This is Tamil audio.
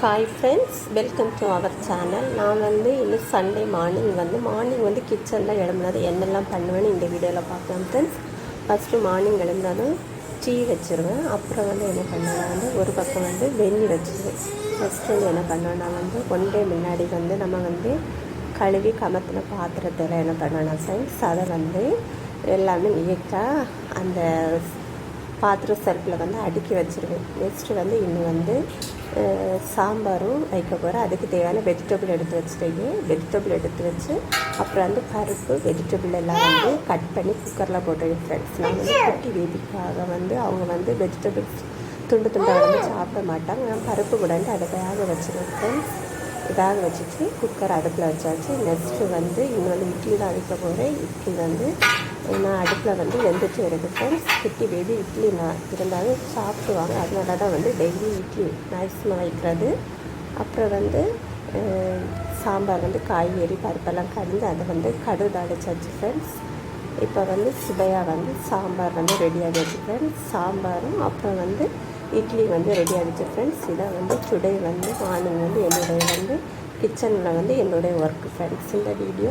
Hi friends welcome to our channel நான் வந்து இன்னும் சண்டே மார்னிங் வந்து மார்னிங் வந்து கிச்சனில் எழும்புனது. என்னெல்லாம் பண்ணுவேன்னு இந்த வீடியோவில் பார்க்கலாம் ஃப்ரெண்ட்ஸ் ஃபஸ்ட்டு மார்னிங் எழுந்தாலும் டீ வச்சுருவேன். அப்புறம் வந்து என்ன பண்ணேன்னா வந்து ஒரு பக்கம் வந்து வெந்நி வச்சுருவேன். ஃபஸ்ட்டு வந்து என்ன பண்ணுவேன்னா வந்து ஒன் டே முன்னாடி வந்து நம்ம வந்து கழுவி கமத்தின பாத்திரத்தில் என்ன பண்ணுவேன்னா ஃப்ரெண்ட்ஸ் அதை வந்து எல்லாமே நீட்டாக அந்த பாத்திரம் செல்ஃபில் வந்து அடுக்கி வச்சுருவேன். நெக்ஸ்ட்டு வந்து இன்னும் வந்து சாம்பாரும் வைக்க போகிறேன் அதுக்கு தேவையான வெஜிடபிள் எடுத்து வச்சுட்டேன் வெஜிடபிள் எடுத்து வச்சு அப்புறம் வந்து பருப்பு வெஜிடபிள் எல்லாம் வந்து கட் பண்ணி குக்கரில் போட்டுருவேன் ஃப்ரெண்ட்ஸ் நான் வந்து குட்டி பேபிக்காக வந்து அவங்க வந்து வெஜிடபிள்ஸ் துண்டு துண்டாக வந்து சாப்பிட மாட்டாங்க. நான் பருப்பு கூட வந்து அதை வேக வச்சுருவேன் ஃப்ரெண்ட்ஸ் வேக வச்சுட்டு குக்கர் அடுப்பில் வச்சாச்சு. நெக்ஸ்ட்டு வந்து இன்னும் வந்து இட்லி தான் அடிக்க போகிறேன் இட்லி வந்து நான் அடுப்பில் வந்து வெந்துட்டு இருக்கு ஃப்ரெண்ட்ஸ் குட்டி பேபி இட்லி நான் இருந்தாலும் சாப்பிடுவாங்க. அதனால தான் வந்து டெய்லி இட்லி மேக்ஸிமம் வைக்கிறது. அப்புறம் வந்து சாம்பார் வந்து காய்கறி பருப்பெல்லாம் கலந்து அதை வந்து கடுகு அடைச்சாச்சு ஃப்ரெண்ட்ஸ் இப்போ வந்து சுவையாக வந்து சாம்பார் வந்து ரெடி ஆகிடுச்சு ஃப்ரெண்ட்ஸ் சாம்பாரும் அப்புறம் வந்து இட்லி வந்து ரெடி ஆகிடுச்சு ஃப்ரெண்ட்ஸ் இதை வந்து டுடே வந்து மார்னிங் கிச்சனில் வந்து என்னுடைய ஒர்க் ஃப்ரெண்ட்ஸ் இந்த வீடியோ